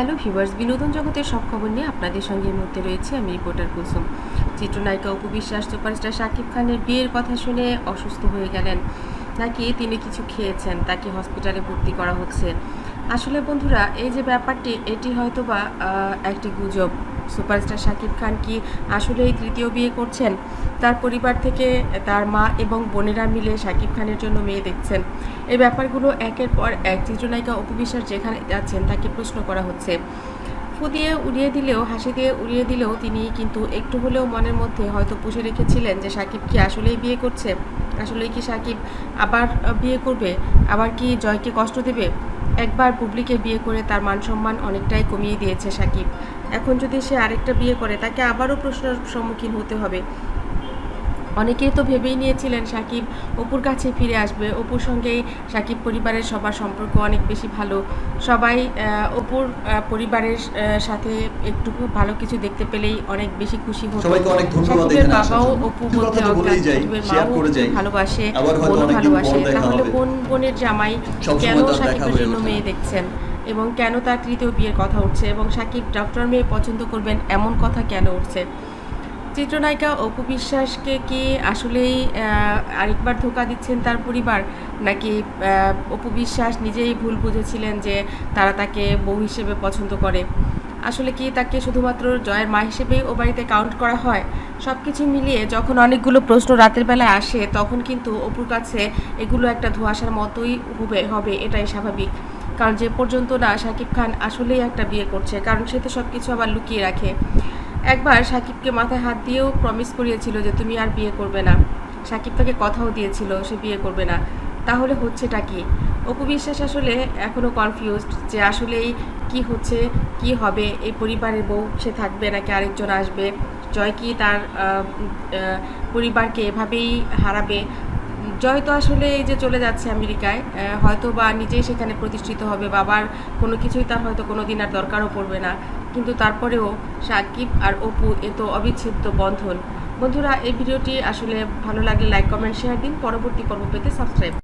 Hello viewers, বিনোদন জগতের সব খবর নিয়ে আপনাদের সঙ্গে মধ্যে রয়েছে আমি রিপোর্টার কুসুম। চিত্রনায়িকা অপু বিশ্বাস, সুপারস্টার শাকিব খানের বিয়ের কথা শুনে অসুস্থ হয়ে গেলেন। নাকি তিনি কিছু খেয়েছেন, তাকে হসপিটালে ভর্তি করা হচ্ছে। আসলে বন্ধুরা, এই যে ব্যাপারটি, এটি হয়তোবা একটি গুজব। সুপারস্টার শাকিব খান কি আসলেই তৃতীয় বিয়ে করছেন? তার পরিবার থেকে তার মা এবং বোনেরা মিলে শাকিব খানের জন্য মেয়ে দেখছেন। এই ব্যাপারগুলো একের পর এক চিত্রনায়িকা অপু বিশ্বাস যেখানে যাচ্ছেন তাকে প্রশ্ন করা হচ্ছে। ফু দিয়ে উড়িয়ে দিলেও, হাসি দিয়ে উড়িয়ে দিলেও তিনি কিন্তু একটু হলেও মনের মধ্যে হয়তো পুষে রেখেছিলেন যে সাকিব কি আসলেই বিয়ে করছে? আসলেই কি সাকিব আবার বিয়ে করবে? আবার কি জয়কে কষ্ট দেবে? একবার পুবলিকে বিয়ে করে তার মান সম্মান অনেকটাই কমিয়ে দিয়েছে সাকিব এখন যদি সে আরেকটা বিয়ে করে তাকে আবারও প্রশ্নের সম্মুখীন হতে হবে। অনেকেই তো ভেবেই নিয়েছিলেন সাকিব অপুর কাছে ফিরে আসবে। অপুর সঙ্গেই সাকিব পরিবারের সবার সম্পর্ক অনেক বেশি ভালো। সবাই অপুর পরিবারের সাথে একটু ভালো কিছু দেখতে পেলেই অনেক বেশি খুশি হতো। সাকিবের বাবাও অপু বলতে সাকিবের মাও ভালোবাসে বোনও ভালোবাসে। তাহলে। বোন বোনের জামাই কেন সাকিবের জন্য মেয়ে দেখছেন? এবং কেন তার তৃতীয় বিয়ের কথা উঠছে এবং সাকিব ডক্টর মেয়ে পছন্দ করবেন এমন কথা কেন উঠছে? চিত্রনায়িকা অপু বিশ্বাসকে কি আসলেই আরেকবার ধোকা দিচ্ছেন তার পরিবার? নাকি অপু বিশ্বাস নিজেই ভুল বুঝেছিলেন যে তারা তাকে বউ হিসেবে পছন্দ করে? আসলে কি তাকে শুধুমাত্র জয়ের মা হিসেবেই ও বাড়িতে কাউন্ট করা হয়? সব কিছু মিলিয়ে যখন অনেকগুলো প্রশ্ন রাতের বেলায় আসে, তখন কিন্তু অপুর কাছে এগুলো একটা ধোঁয়াশার মতোই হবে হবে, এটাই স্বাভাবিক। কারণ যে পর্যন্ত না শাকিব খান আসলেই একটা বিয়ে করছে, কারণ সে তো সব কিছু আবার লুকিয়ে রাখে। একবার সাকিবকে মাথায় হাত দিয়েও প্রমিস করিয়েছিল যে তুমি আর বিয়ে করবে না। সাকিব তাকে কথাও দিয়েছিল, সে বিয়ে করবে না। তাহলে হচ্ছেটা কি? অপু বিশ্বাস আসলে এখনও কনফিউজড যে আসলেই কি হচ্ছে, কি হবে, এই পরিবারের বউ সে থাকবে নাকি আরেকজন আসবে? জয় কি তার পরিবারকে এভাবেই হারাবে? জয় তো আসলে এই যে চলে যাচ্ছে আমেরিকায় হয়তো বা নিজেই সেখানে প্রতিষ্ঠিত হবে, বাবার কোনো কিছুই তার হয়তো কোনো দিন আর দরকারও পড়বে না। কিন্তু তারপরেও সাকিব আর অপু এ তো অবিচ্ছেদ্য বন্ধন। বন্ধুরা, এই ভিডিওটি আসলে ভালো লাগলে লাইক কমেন্ট শেয়ার দিন। পরবর্তী পর্ব পেতে সাবস্ক্রাইব